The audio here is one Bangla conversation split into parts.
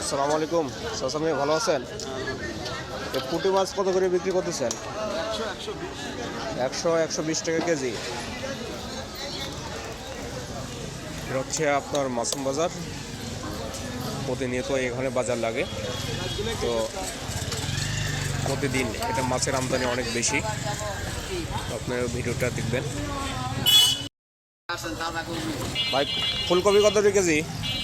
আসসালামু আলাইকুম। সাসামি ভালো আছেন? পুঁটি মাছ কত করে বিক্রি করতেছেন? একশো একশো বিশ টাকা কেজি। এটা হচ্ছে আপনার মাসুম বাজার। প্রতিনিয়ত এখানে বাজার লাগে। তো প্রতিদিন এটা মাছের আমদানি অনেক বেশি। আপনার ভিডিওটা দেখবেন। ভাই, ফুলকপি কত কেজি?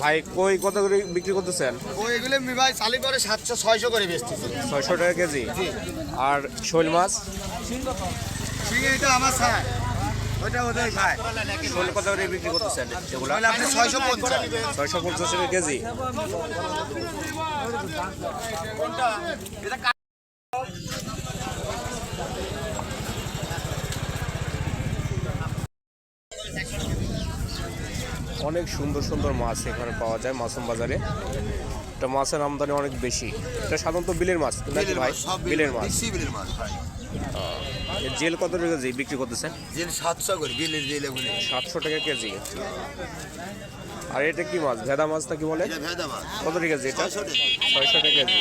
ভাই কই কত করে বিক্রি করতেছেন? ও এগুলো ভাই চালি করে সাতশো ছয়শো করে বেচতেছি। ছয়শো টাকা কেজি? আর শোল মাছ? এটা আমার স্যার ওইটা ওদের খায়। শোল কত করে বিক্রি করতেছেন এগুলো? আপনি ছয়শো পঞ্চাশ। ছয়শো পঞ্চাশ টাকা কেজি। অনেক সুন্দর সুন্দর মাছ এখানে পাওয়া যায় মাসুম বাজারে। এটা মাছের আমদানি অনেক বেশি। এটা সাধারণত বিলের মাছ নাকি ভাই? বিলের মাছ। জেল কত টাকা কেজি বিক্রি করতেছেন যে সাতশো করে বিলের জেল সাতশো টাকা কেজি। আর এটা কি মাছ? ভেদা মাছ নাকি বলে? ভেদা মাছ। কত টাকা কেজি এটা? ছয়শো টাকা কেজি।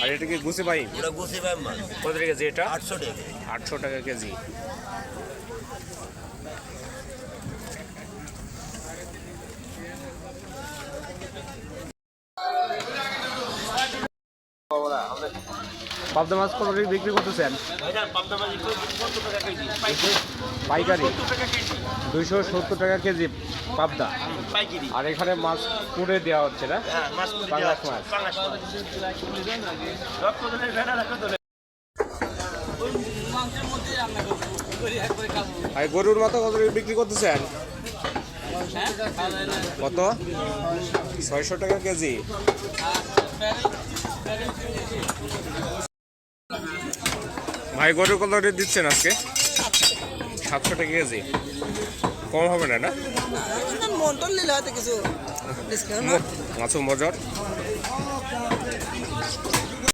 আর এটা কি গুছে ভাই মাছ। কত টাকা কেজি এটা? আটশো টাকা। আটশো টাকা কেজি। পাবদা মাছ কত বিক্রি করতেছেন? পাইকারি। দুইশো সত্তর টাকা কেজি পাবদা। আর এখানে মাছ পুড়ে দেওয়া হচ্ছে না? পাঙ্গাস মাছ। আর গরুর মাথা কত বিক্রি করতেছেন? কত? ছয়শো টাকা কেজি। ভাই গরু কত রেট দিচ্ছেন আজকে? সাতশো টাকা কেজি। কম হবে না না? কিছু মাছও মজার।